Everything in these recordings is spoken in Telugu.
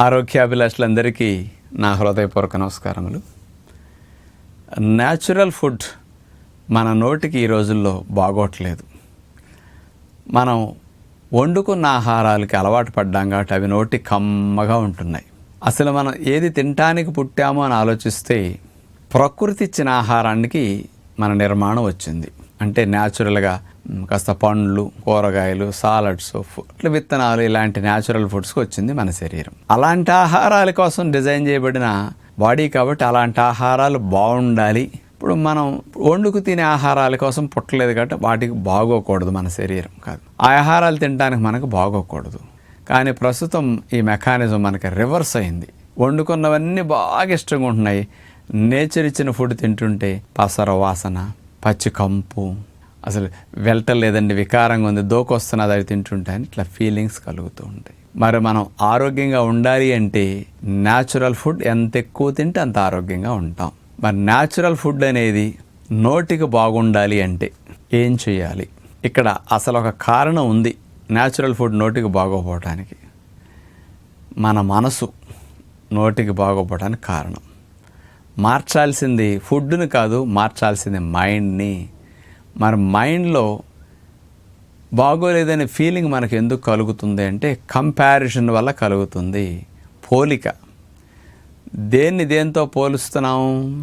ఆరోగ్యాభిలాషులందరికీ నా హృదయపూర్వక నమస్కారములు. న్యాచురల్ ఫుడ్ మన నోటికి ఈ రోజుల్లో బాగోట్లేదు. మనం వండుకున్న ఆహారాలకి అలవాటు పడ్డాం కాబట్టి అవి నోటి కమ్మగా ఉంటున్నాయి. అసలు మనం ఏది తినటానికి పుట్టామో అని ఆలోచిస్తే ప్రకృతి ఇచ్చిన ఆహారానికి మన నిర్మాణం వచ్చింది. అంటే న్యాచురల్గా కాస్త పండ్లు కూరగాయలు సాలడ్స్ ఇట్లా విత్తనాలు ఇలాంటి న్యాచురల్ ఫుడ్స్కి వచ్చింది మన శరీరం. అలాంటి ఆహారాల కోసం డిజైన్ చేయబడిన బాడీ కాబట్టి అలాంటి ఆహారాలు బాగుండాలి. ఇప్పుడు మనం వండుకు తినే ఆహారాల కోసం పుట్టలేదు కాబట్టి వాటికి బాగోకూడదు మన శరీరం కాదు. ఆ ఆహారాలు తినడానికి మనకు బాగోకూడదు. కానీ ప్రస్తుతం ఈ మెకానిజం మనకి రివర్స్ అయింది. వండుకున్నవన్నీ బాగా ఇష్టంగా ఉంటున్నాయి. నేచర్ ఇచ్చిన ఫుడ్ తింటుంటే పసర వాసన పచ్చి కంపు అసలు వెళ్ళటలేదండి వికారంగా ఉంది. దోకొస్తున్నది అవి తింటుంటే అని ఇట్లా ఫీలింగ్స్ కలుగుతూ ఉంటాయి. మరి మనం ఆరోగ్యంగా ఉండాలి అంటే న్యాచురల్ ఫుడ్ ఎంత ఎక్కువ తింటే అంత ఆరోగ్యంగా ఉంటాం. మరి న్యాచురల్ ఫుడ్ అనేది నోటికి బాగుండాలి అంటే ఏం చేయాలి? ఇక్కడ అసలు ఒక కారణం ఉంది న్యాచురల్ ఫుడ్ నోటికి బాగోపోవటానికి. మన మనసు నోటికి బాగోపోవడానికి కారణం. మార్చాల్సింది ఫుడ్ని కాదు మార్చాల్సింది మైండ్ని మన మైండ్లో బాగోలేదనే ఫీలింగ్ మనకు ఎందుకు కలుగుతుంది అంటే కంపారిజన్ వల్ల కలుగుతుంది. పోలిక. దేన్ని దేంతో పోలుస్తున్నాం?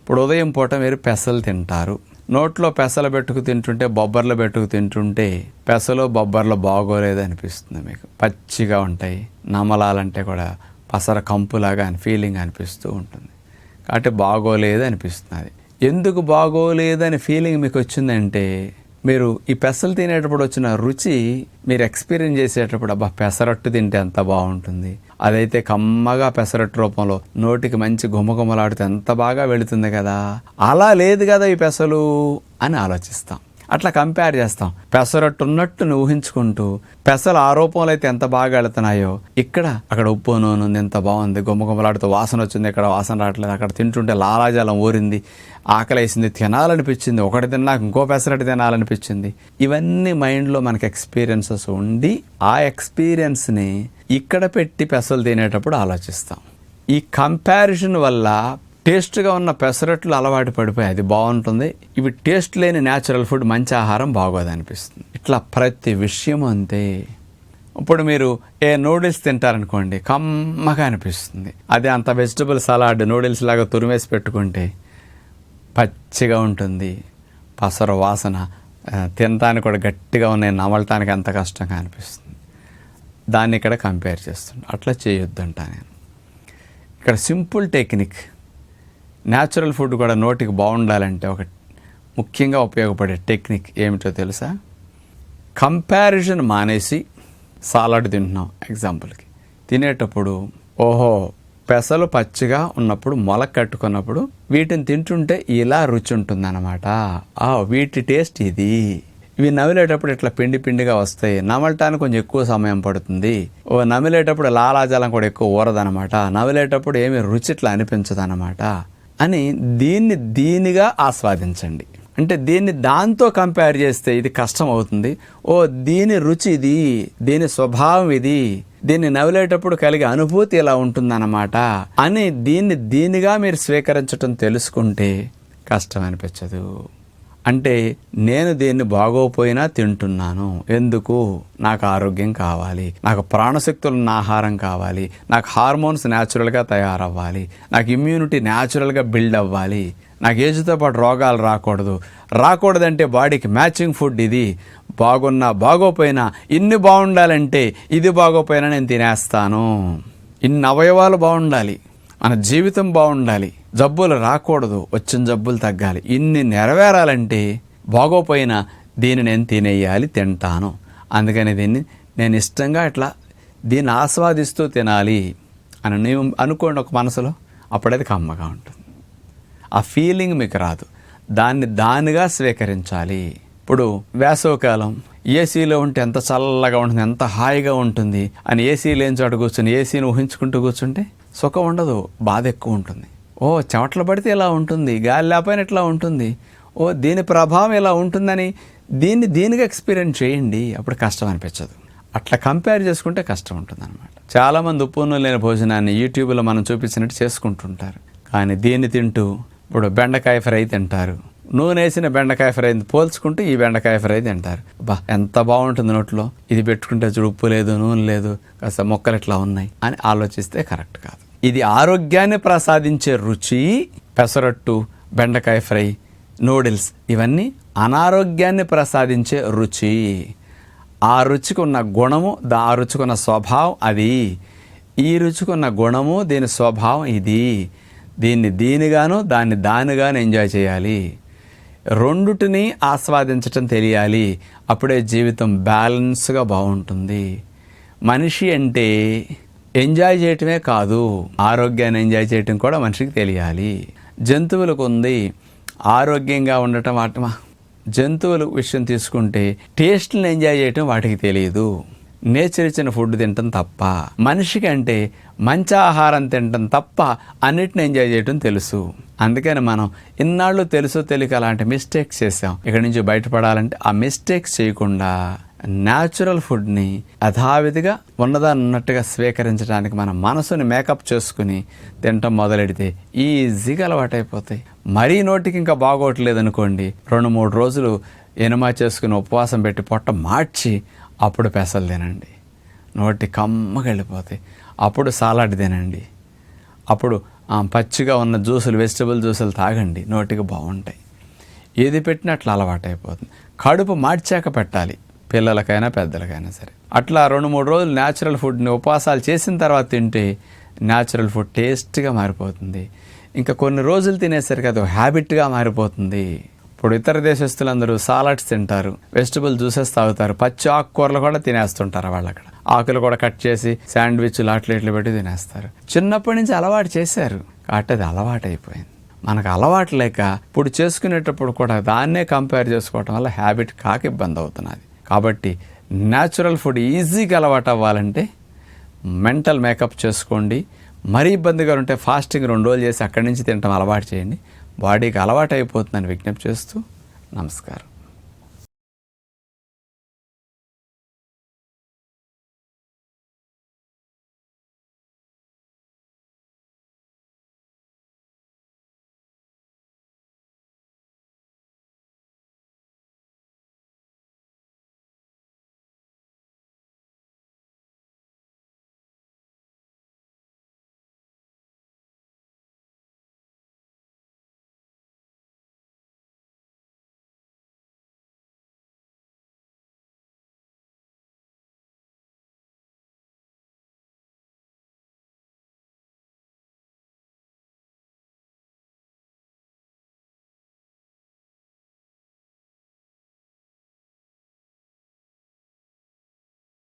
ఇప్పుడు ఉదయం పూట మీరు పెసలు తింటారు. నోట్లో పెసలు పెట్టుకు తింటుంటే బొబ్బర్లు పెట్టుకు తింటుంటే పెసలు బొబ్బర్లు బాగోలేదు అనిపిస్తుంది మీకు. పచ్చిగా ఉంటాయి. నమలాలంటే కూడా పసర కంపులాగా అని ఫీలింగ్ అనిపిస్తూ ఉంటుంది. కాబట్టి బాగోలేదు అనిపిస్తుంది. ఎందుకు బాగోలేదని ఫీలింగ్ మీకు వచ్చిందంటే మీరు ఈ పెసలు తినేటప్పుడు వచ్చిన రుచి మీరు ఎక్స్పీరియన్స్ చేసేటప్పుడు అబ్బా పెసరట్టు తింటే ఎంత బాగుంటుంది. అదైతే కమ్మగా పెసరట్టు రూపంలో నోటికి మంచి గుమగుమలాడితే ఎంత బాగా వెళుతుంది కదా. అలా లేదు కదా ఈ పెసలు అని ఆలోచిస్తాం. అట్లా కంపేర్ చేస్తాం. పెసరట్టు ఉన్నట్టు ఊహించుకుంటూ పెసలు ఆ రూపంలో అయితే ఎంత బాగా వెళుతున్నాయో ఇక్కడ అక్కడ ఉప్పు నూనె ఉంది ఎంత బాగుంది గుమ్మగుమ్మలాడుతూ వాసన వచ్చింది ఇక్కడ వాసన రావట్లేదు అక్కడ తింటుంటే లాలాజలం ఊరింది ఆకలేసింది తినాలనిపించింది ఒకటి తిన్నాక ఇంకో పెసరట్టు తినాలనిపించింది. ఇవన్నీ మైండ్లో మనకి ఎక్స్పీరియన్సెస్ ఉండి ఆ ఎక్స్పీరియన్స్ని ఇక్కడ పెట్టి పెసలు తినేటప్పుడు ఆలోచిస్తాం. ఈ కంపారిజన్ వల్ల టేస్ట్గా ఉన్న పెసరట్లు అలవాటు పడిపోయి అది బాగుంటుంది. ఇవి టేస్ట్ లేని న్యాచురల్ ఫుడ్ మంచి ఆహారం బాగోదు అనిపిస్తుంది ఇట్లా ప్రతి విషయం అంతే. ఇప్పుడు మీరు ఏ నూడిల్స్ తింటారనుకోండి కమ్మగా అనిపిస్తుంది. అదే అంత వెజిటబుల్ సలాడ్ నూడిల్స్ లాగా తురిమేసి పెట్టుకుంటే పచ్చిగా ఉంటుంది. పసర వాసన తినడానికి తినటానికి కూడా గట్టిగా ఉన్నాయి నమలటానికి ఎంత కష్టంగా అనిపిస్తుంది. దాన్ని ఇక్కడ కంపేర్ చేస్తుంది అట్లా చేయొద్దంట నేను. ఇక్కడ సింపుల్ టెక్నిక్ న్యాచురల్ ఫుడ్ కూడా నోటికి బాగుండాలంటే ఒక ముఖ్యంగా ఉపయోగపడే టెక్నిక్ ఏమిటో తెలుసా? కంపారిజన్ మానేసి సాలడ్ తింటున్నాం ఎగ్జాంపుల్కి తినేటప్పుడు ఓహో పెసలు పచ్చిగా ఉన్నప్పుడు మొల కట్టుకున్నప్పుడు వీటిని తింటుంటే ఇలా రుచి ఉంటుందన్నమాట. ఆ వీటి టేస్ట్ ఇది. ఇవి నమిలేటప్పుడు ఇట్లా పిండి పిండిగా వస్తాయి. నమలటానికి కొంచెం ఎక్కువ సమయం పడుతుంది. ఓ నమిలేటప్పుడు లాలాజలం కూడా ఎక్కువ ఊరదనమాట నమిలేటప్పుడు ఏమి రుచి ఇట్లా అనిపించదన్నమాట. అని దీన్ని దీనిగా ఆస్వాదించండి. అంటే దీన్ని దాంతో కంపేర్ చేస్తే ఇది కష్టం అవుతుంది. ఓ దీని రుచి ఇది దీని స్వభావం ఇది దీన్ని నవ్వులేటప్పుడు కలిగే అనుభూతి ఇలా ఉంటుందన్నమాట అని దీన్ని దీనిగా మీరు స్వీకరించటం తెలుసుకుంటే కష్టం అనిపించదు. అంటే నేను దీన్ని బాగోపోయినా తింటున్నాను. ఎందుకు? నాకు ఆరోగ్యం కావాలి. నాకు ప్రాణశక్తులు ఉన్న ఆహారం కావాలి. నాకు హార్మోన్స్ న్యాచురల్గా తయారవ్వాలి. నాకు ఇమ్యూనిటీ న్యాచురల్గా బిల్డ్ అవ్వాలి నాకు ఏజ్తో పాటు రోగాలు రాకూడదు. రాకూడదంటే బాడీకి మ్యాచింగ్ ఫుడ్ ఇది. బాగున్నా బాగోపోయినా ఇన్ని బాగుండాలంటే ఇది బాగోపోయినా నేను తినేస్తాను. ఇన్ని అవయవాలు బాగుండాలి. మన జీవితం బాగుండాలి. జబ్బులు రాకూడదు. వచ్చిన జబ్బులు తగ్గాలి. ఇన్ని నెరవేరాలంటే బాగోపోయినా దీన్ని నేను తినేయాలి తింటాను. అందుకని దీన్ని నేను ఇష్టంగా ఇట్లా దీన్ని ఆస్వాదిస్తూ తినాలి అని నేను అనుకోండి ఒక మనసులో అప్పుడైతే కమ్మగా ఉంటుంది. ఆ ఫీలింగ్ మీకు రాదు. దాన్ని దానిగా స్వీకరించాలి. ఇప్పుడు వేసవకాలం ఏసీలో ఉంటే ఎంత చల్లగా ఉంటుంది ఎంత హాయిగా ఉంటుంది అని ఏసీ లేని చోట కూర్చుని ఏసీని ఊహించుకుంటూ కూర్చుంటే సుఖం ఉండదు బాధ ఎక్కువ ఉంటుంది. ఓ చెమటలు పడితే ఇలా ఉంటుంది? గాలి లేకపోయిన ఇట్లా ఉంటుంది? ఓ దీని ప్రభావం ఇలా ఉంటుందని దీన్ని దీనిగా ఎక్స్పీరియన్స్ చేయండి అప్పుడు కష్టం అనిపించదు. అట్లా కంపేర్ చేసుకుంటే కష్టం ఉంటుంది అనమాట చాలామంది ఉప్పు లేని భోజనాన్ని యూట్యూబ్లో మనం చూపించినట్టు చేసుకుంటుంటారు. కానీ దీన్ని తింటూ ఇప్పుడు బెండకాయ ఫ్రై తింటారు. నూనె వేసిన బెండకాయ ఫ్రై పోల్చుకుంటూ ఈ బెండకాయ ఫ్రై తింటారు. బా ఎంత బాగుంటుంది నోట్లో? ఇది పెట్టుకుంటే చూడు ఉప్పు లేదు నూనె లేదు కాస్త మొక్కలు ఇట్లా ఉన్నాయి అని ఆలోచిస్తే కరెక్ట్ కాదు. ఇది ఆరోగ్యాన్ని ప్రసాదించే రుచి పెసరట్టు బెండకాయ ఫ్రై నూడిల్స్ ఇవన్నీ అనారోగ్యాన్ని ప్రసాదించే రుచి. ఆ రుచికున్న గుణము దా ఆ రుచికున్న స్వభావం అది. ఈ రుచికున్న గుణము దీని స్వభావం ఇది. దీన్ని దీనిగాను దాన్ని దానిగాను ఎంజాయ్ చేయాలి. రెండుటిని ఆస్వాదించటం తెలియాలి. అప్పుడే జీవితం బ్యాలెన్స్గా బాగుంటుంది. మనిషి అంటే ఎంజాయ్ చేయటమే కాదు ఆరోగ్యాన్ని ఎంజాయ్ చేయటం కూడా మనిషికి తెలియాలి. జంతువులకు ఉంది ఆరోగ్యంగా ఉండటం వాటి జంతువుల విషయం తీసుకుంటే టేస్ట్ని ఎంజాయ్ చేయటం వాటికి తెలియదు. నేచర్ ఇచ్చిన ఫుడ్ తినటం తప్ప మనిషికి అంటే మంచి ఆహారం తినటం తప్ప అన్నిటిని ఎంజాయ్ చేయటం తెలుసు. అందుకని మనం ఇన్నాళ్ళు తెలుసో తెలియక అలాంటి మిస్టేక్స్ చేసాం. ఇక్కడి నుంచి బయటపడాలంటే ఆ మిస్టేక్స్ చేయకుండా న్యాచురల్ ఫుడ్ని యథావిధిగా ఉన్నదన్నట్టుగా స్వీకరించడానికి మన మనసుని మేకప్ చేసుకుని తినటం మొదలెడితే ఈజీగా అలవాటైపోతాయి. మరీ నోటికి ఇంకా బాగోట్లేదు అనుకోండి రెండు మూడు రోజులు ఎనుమా చేసుకుని ఉపవాసం పెట్టి పొట్ట మార్చి అప్పుడు పెసలు తినండి. నోటి కమ్మగా వెళ్ళిపోతాయి. అప్పుడు సాలాడ్ తినండి. అప్పుడు పచ్చిగా ఉన్న జ్యూసులు వెజిటబుల్ జ్యూసులు తాగండి. నోటికి బాగుంటాయి. ఏది పెట్టినా అట్లా అలవాటైపోతుంది. కడుపు మార్చాక పెట్టాలి. పిల్లలకైనా పెద్దలకైనా సరే. అట్లా రెండు మూడు రోజులు న్యాచురల్ ఫుడ్ని ఉపవాసాలు చేసిన తర్వాత తింటే న్యాచురల్ ఫుడ్ టేస్ట్గా మారిపోతుంది. ఇంకా కొన్ని రోజులు తినేసరికి అది హ్యాబిట్గా మారిపోతుంది. ఇప్పుడు ఇతర దేశస్తులందరూ సాలడ్స్ తింటారు వెజిటబుల్ జ్యూసెస్ తాగుతారు పచ్చి ఆకుకూరలు కూడా తినేస్తుంటారు వాళ్ళు అక్కడ. ఆకులు కూడా కట్ చేసి శాండ్విచ్లు అట్లు ఇట్లు పెట్టి తినేస్తారు. చిన్నప్పటి నుంచి అలవాటు చేశారు కాబట్టి అది అలవాటు అయిపోయింది మనకు అలవాటు లేక ఇప్పుడు చేసుకునేటప్పుడు కూడా దాన్నే కంపేర్ చేసుకోవటం వల్ల హ్యాబిట్ కాక ఇబ్బంది అవుతున్నది. కాబట్టి న్యాచురల్ ఫుడ్ ఈజీగా అలవాటు అవ్వాలంటే మెంటల్ మేకప్ చేసుకోండి. మరీ ఇబ్బందిగా ఉంటే ఫాస్టింగ్ రెండు రోజులు చేసి అక్కడి నుంచి తినటం అలవాటు చేయండి. బాడీకి అలవాటు అయిపోతుందని విజ్ఞప్తి చేస్తూ నమస్కారం.